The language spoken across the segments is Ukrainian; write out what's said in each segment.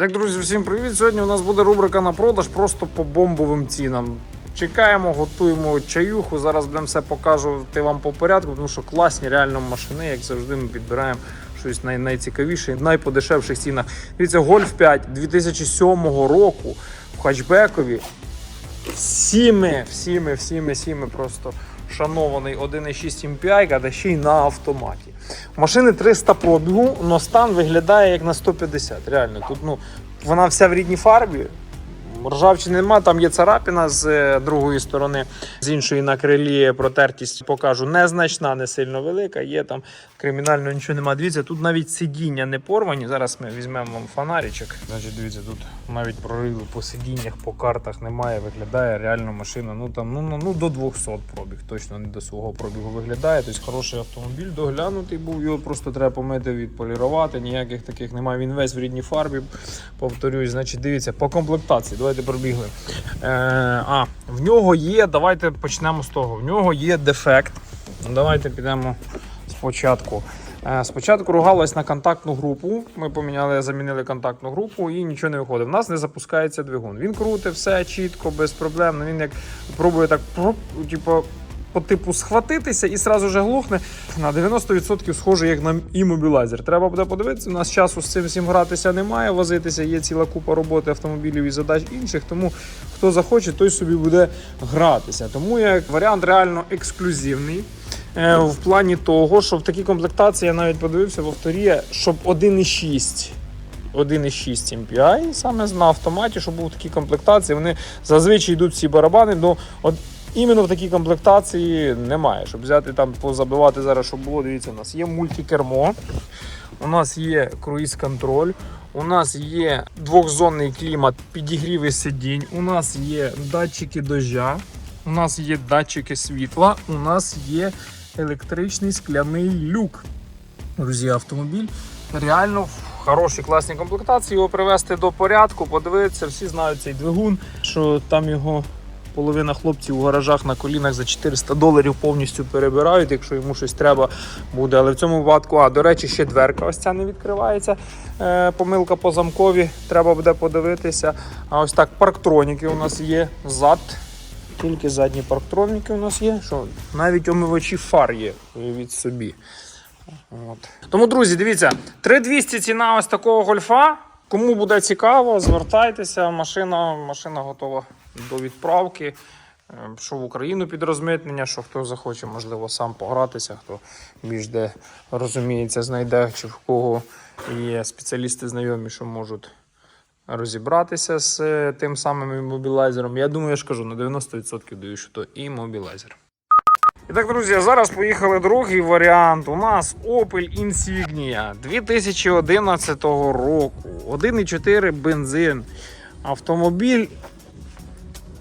Так, друзі, всім привіт! Сьогодні у нас буде рубрика на продаж просто по бомбовим цінам. Чекаємо, готуємо чаюху. Зараз будемо все покажувати вам по порядку, тому що класні реально машини, як завжди, ми підбираємо щось най- найцікавіше, найподешевших цінах. Дивіться, Golf 5 2007 року в хатчбекові. Всіми, всіми, всіми, всіми просто шанований 1,6 MPI, а ще й на автоматі. Машини 300 пробігу, але стан виглядає як на 150. Реально, тут ну, вона вся в рідній фарбі. Ржавчини нема, там є царапіна з е, другої сторони, з іншої на крилі протертість покажу незначна, не сильно велика. Є там кримінального нічого немає. Дивіться, тут навіть сидіння не порвані. Зараз ми візьмемо вам фонаричок. Значить, дивіться, тут навіть прориви по сидіннях, по картах немає. Виглядає реально машина. Ну там ну, ну, ну до 200 пробіг, точно не до свого пробігу виглядає. Тобто хороший автомобіль, доглянутий був. Його просто треба помити, відполірувати. Ніяких таких немає. Він весь в рідній фарбі. Повторюсь, значить, дивіться, по комплектації. Давайте пробігли. Е, а, в нього є, давайте почнемо з того. В нього є дефект. Давайте підемо спочатку. Е, Спочатку ругалась на контактну групу. Ми поміняли, замінили контактну групу і нічого не виходить. У нас не запускається двигун. Він крутить все чітко, без проблем. Ну, Він як пробує так, типу, по типу схватитися і сразу же глухне. На 90% схоже, як на імобілайзер. Треба буде подивитися. У нас часу з цим всім гратися немає, возитися. Є ціла купа роботи автомобілів і задач інших. Тому хто захоче, той собі буде гратися. Тому як варіант реально ексклюзивний. Е, В плані того, що в такій комплектації я навіть подивився в авторі, щоб 1,6 1,6 MPI саме на автоматі, щоб був в такій комплектації. Вони зазвичай йдуть всі барабани. От іменно в такій комплектації немає. Щоб взяти там, позабивати зараз, щоб було. Дивіться, у нас є мультикермо, у нас є круїз-контроль. У нас є двохзонний клімат, підігріви сидінь, у нас є датчики дождя, у нас є датчики світла, у нас є електричний скляний люк. Друзі, автомобіль реально в хорошій класній комплектації. Його привести до порядку, подивитися, всі знають цей двигун, що там його половина хлопців у гаражах на колінах за 400 доларів повністю перебирають, якщо йому щось треба буде. Але в цьому випадку, а до речі, ще дверка ось ця не відкривається. Е, помилка по замкові, треба буде подивитися. А ось так, парктроніки у нас є зад. Тільки задні парктроніки у нас є, що навіть омивачі фар є від собі. От. Тому, друзі, дивіться, 3200 ціна ось такого гольфа. Кому буде цікаво, звертайтеся. Машина, машина готова до відправки. Е, Що в Україну під розмитнення, що хто захоче, можливо, сам погратися, хто більш де розуміється, знайде, чи в кого є спеціалісти знайомі, що можуть розібратися з е, тим самим іммобілайзером. Я думаю, я ж кажу, на 90% даю, що то іммобілайзер. І так, друзі, зараз поїхали другий варіант. У нас Opel Insignia 2011 року. 1,4 бензин. Автомобіль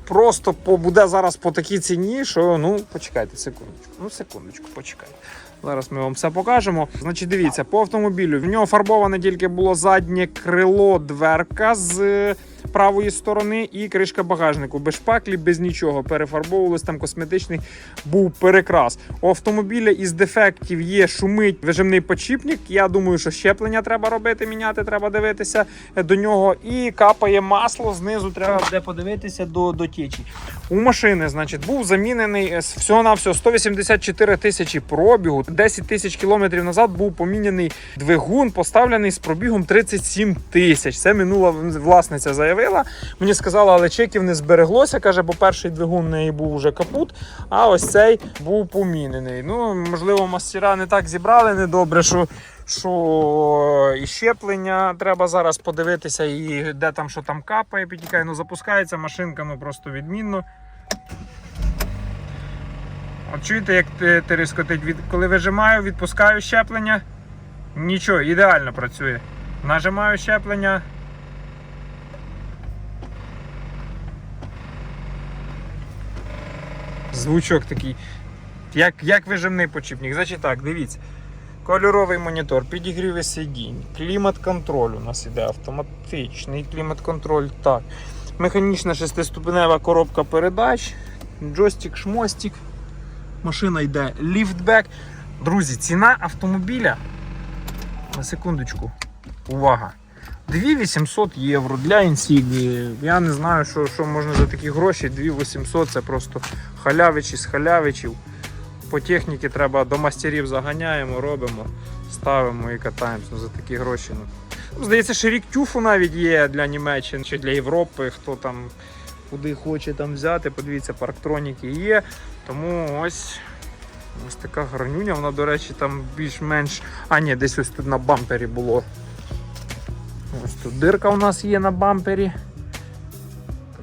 просто буде зараз по такій ціні, що ну почекайте секундочку. Ну, секундочку, почекайте. Зараз ми вам все покажемо. Значить, дивіться, по автомобілю в нього фарбоване тільки було заднє крило, дверка з правої сторони і кришка багажнику. Без шпаклі, без нічого. Перефарбовувалось там косметичний був перекрас. У автомобіля із дефектів є шумить вижимний подшипник. Я думаю, що щеплення треба робити, міняти, треба дивитися е, до нього. І капає масло знизу. Треба буде подивитися до, до течі. У машини, значить, був замінений всього на всього 184 тисячі пробігу. 10 тисяч кілометрів назад був поміняний двигун, поставлений з пробігом 37 тисяч. Це минула власниця заявила. Мені сказала, але чеків не збереглося. Каже, бо перший двигун в неї був уже капут, а ось цей був помінений. Ну, можливо, мастера не так зібрали недобре, що. Що і щеплення треба зараз подивитися, і де там що там капає, підтікає. Ну запускається машинка, ну просто відмінно. От чуєте, як ти- терискотить, від, коли вижимаю, відпускаю щеплення, нічого, ідеально працює. Нажимаю щеплення. Звучок такий, як, як вижимний почіпник. Значить так, дивіться. Кольоровий монітор, підігріви сидінь, клімат-контроль у нас іде автоматичний клімат-контроль. Так. Механічна шестиступенева коробка передач, джойстик, шмостик. Машина йде ліфтбек. Друзі, ціна автомобіля. На секундочку. Увага! 2800 євро для інсігнії. Я не знаю, що, що можна за такі гроші. 2800 це просто халявичі з халявичів. По техніці треба до мастерів заганяємо, робимо, ставимо і катаємося Ну, за такі гроші. Ну. Здається, ще рік тюфу навіть є для Німеччини чи для Європи, хто там куди хоче там взяти. Подивіться, парктроніки є. Тому ось. Ось така гарнюня, вона, до речі, там більш-менш. А, ні, десь ось тут на бампері було. Ось тут дирка у нас є на бампері.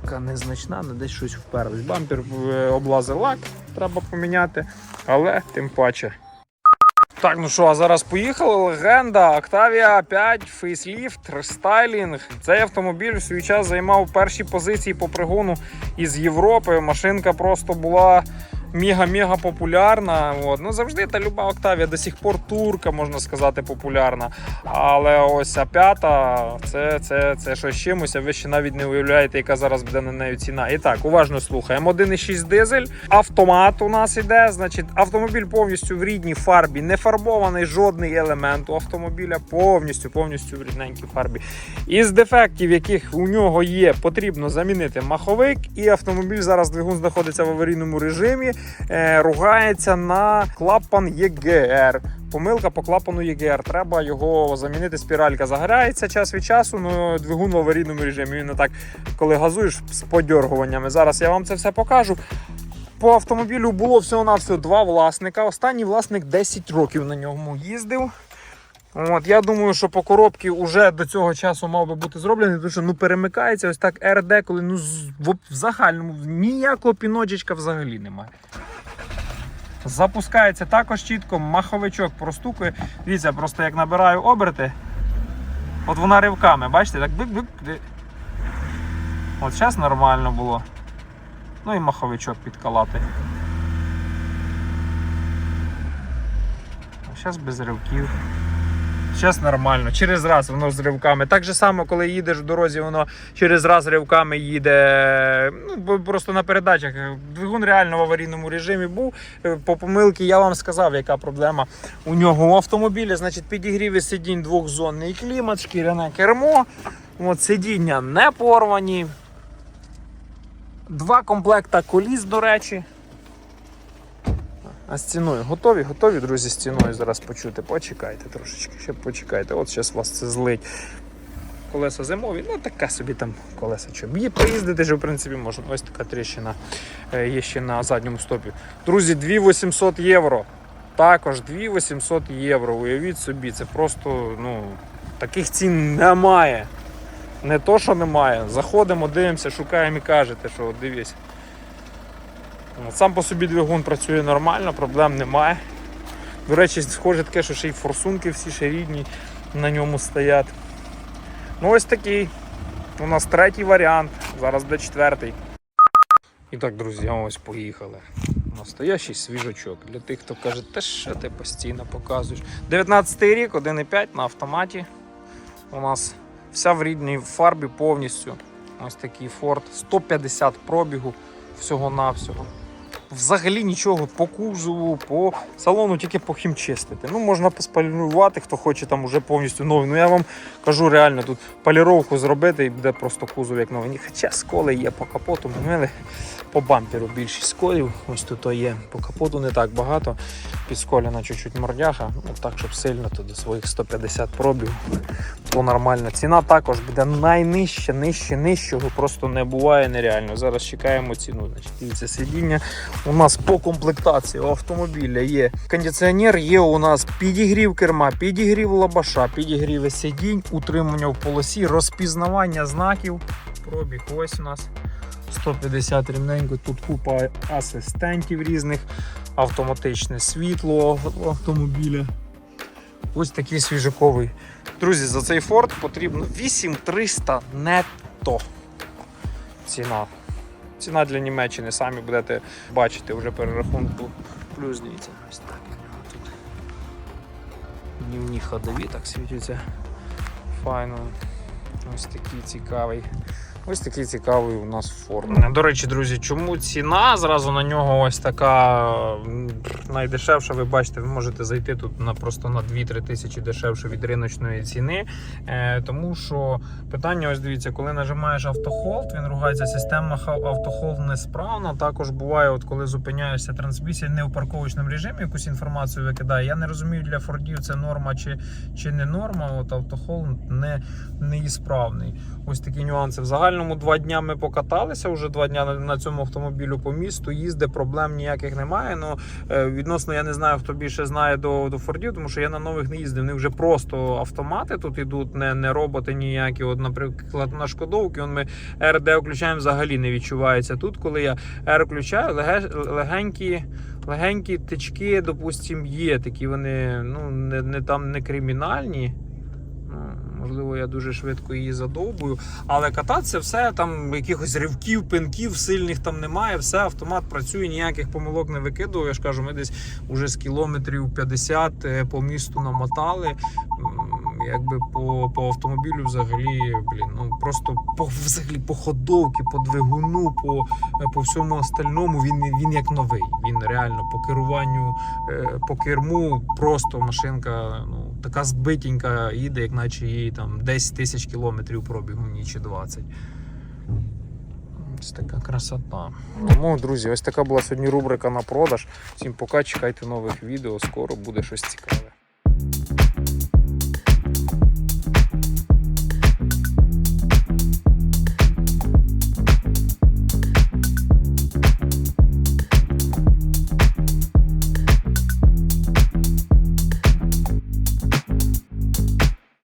Така незначна, але десь щось вперлось. Бампер е, облазив лак, треба поміняти, але тим паче. Так, ну що, а зараз поїхали. Легенда Octavia 5 фейсліфт, рестайлінг. Цей автомобіль в свій час займав перші позиції по пригону із Європи. Машинка просто була мега-мега популярна. От. Ну, завжди та люба Octavia до сих пор турка, можна сказати, популярна. Але ось а п'ята це, це, це щось чимось, а ви ще навіть не уявляєте, яка зараз буде на неї ціна. І так, уважно слухаємо. 1,6 дизель, автомат у нас іде. Значить, автомобіль повністю в рідній фарбі, не фарбований жодний елемент у автомобіля, повністю, повністю в рідненькій фарбі. Із дефектів, яких у нього є, потрібно замінити маховик, і автомобіль зараз двигун знаходиться в аварійному режимі, ругається на клапан ЄГР. Помилка по клапану ЄГР. Треба його замінити. Спіралька загорається час від часу. Ну двигун в аварійному режимі. Він не так, коли газуєш з подьоргуваннями. Зараз я вам це все покажу. По автомобілю було всього-навсього два власника. Останній власник 10 років на ньому їздив. От, я думаю, що по коробці вже до цього часу мав би бути зроблений, тому що ну, перемикається ось так РД, коли ну, в, загальному ніякого піночечка взагалі немає. Запускається також чітко, маховичок простукує. Дивіться, просто як набираю оберти, от вона ривками, бачите, так бик-бик. От зараз нормально було. Ну і маховичок підкалати. Зараз без ривків. Зараз нормально, через раз воно з ривками. Так же само, коли їдеш в дорозі, воно через раз ривками їде. Ну, просто на передачах. Двигун реально в аварійному режимі був. Е, По помилки я вам сказав, яка проблема у нього у автомобілі. Значить, підігріві сидінь двохзонний клімат, шкіряне кермо. От, сидіння не порвані. Два комплекта коліс, до речі. А з ціною готові? Готові, друзі, з ціною зараз почути. Почекайте трошечки, ще почекайте. От зараз вас це злить. Колеса зимові, ну така собі там колеса. Що є поїздити ж, в принципі, можна. Ось така тріщина е, є ще на задньому стопі. Друзі, 2800 євро. Також 2800 євро. Уявіть собі, це просто ну, таких цін немає. Не то, що немає. Заходимо, дивимося, шукаємо і кажете, що. От Сам по собі двигун працює нормально, проблем немає. До речі, схоже таке, що ще й форсунки всі ще рідні на ньому стоять. Ну ось такий. У нас третій варіант, зараз буде четвертий. І так, друзі, ось поїхали. Настоящий свіжачок. Для тих, хто каже, те що ти постійно показуєш. 19 рік, 1,5 на автоматі. У нас вся в рідній фарбі повністю. Ось такий Ford. 150 пробігу всього-навсього. Взагалі нічого по кузову, по салону, тільки похімчистити. Ну, можна поспалювати, хто хоче там уже повністю новий. Ну я вам кажу реально, тут поліровку зробити і буде просто кузов як новий. Хоча сколи є по капоту, мили по бамперу більшість сколів. Ось тут є. По капоту не так багато. Підсколена чуть-чуть мордяха. Ну так, щоб сильно, то до своїх 150 пробів. То нормальна ціна також буде найнижча, нижче, нижчого просто не буває нереально. Зараз чекаємо ціну. Значить, дивіться, сидіння у нас по комплектації автомобіля є кондиціонер, є у нас підігрів керма, підігрів лабаша, підігрів сидінь, утримання в полосі, розпізнавання знаків. Пробіг ось у нас 150 рівненько. Тут купа асистентів різних, автоматичне світло автомобіля. Ось такий свіжаковий. Друзі, за цей Ford потрібно 8300 нетто. Ціна. Ціна для Німеччини, самі будете бачити вже перерахунку. Плюс дивіться, ось так. Тут днівні ходові так світяться. Файно. Ось такий цікавий. Ось такий цікавий у нас Ford. До речі, друзі, чому ціна зразу на нього ось така найдешевша? Ви бачите, ви можете зайти тут на просто на 2-3 тисячі дешевше від риночної ціни. Е, тому що питання, ось дивіться, коли нажимаєш автохолд, він ругається, система автохолд несправна. Також буває, от коли зупиняєшся трансмісія не у парковочному режимі, якусь інформацію викидає. Я не розумію, для фордів це норма чи, чи не норма. От автохолд не, не справний. Ось такі нюанси. В загальному два дня ми покаталися. Вже два дня на, цьому автомобілю по місту. Їзди, проблем ніяких немає. Ну е, відносно я не знаю, хто більше знає до, до Фордів, тому що я на нових не їздив. Вони вже просто автомати тут ідуть, не, не роботи ніякі. От, наприклад, на Шкодовки, он ми РД включаємо, взагалі не відчувається. Тут, коли я R включаю, леге- легенькі. Легенькі тички, допустим, є. Такі вони ну, не, не там не кримінальні. Можливо, я дуже швидко її задовбую. Але кататися все там якихось ривків, пинків сильних там немає. Все, автомат працює, ніяких помилок не викидував. Я ж кажу, ми десь уже з кілометрів 50 е, по місту намотали. Якби по, по автомобілю взагалі, блін, ну просто по взагалі по ходовці, по двигуну, по, е, по всьому остальному він, він як новий. Він реально по керуванню, е, по керму просто машинка, ну така збитінька їде, як наче їй там 10 тисяч кілометрів пробігу, ні чи 20. Ось така красота. Тому, друзі, ось така була сьогодні рубрика на продаж. Всім пока, чекайте нових відео, скоро буде щось цікаве.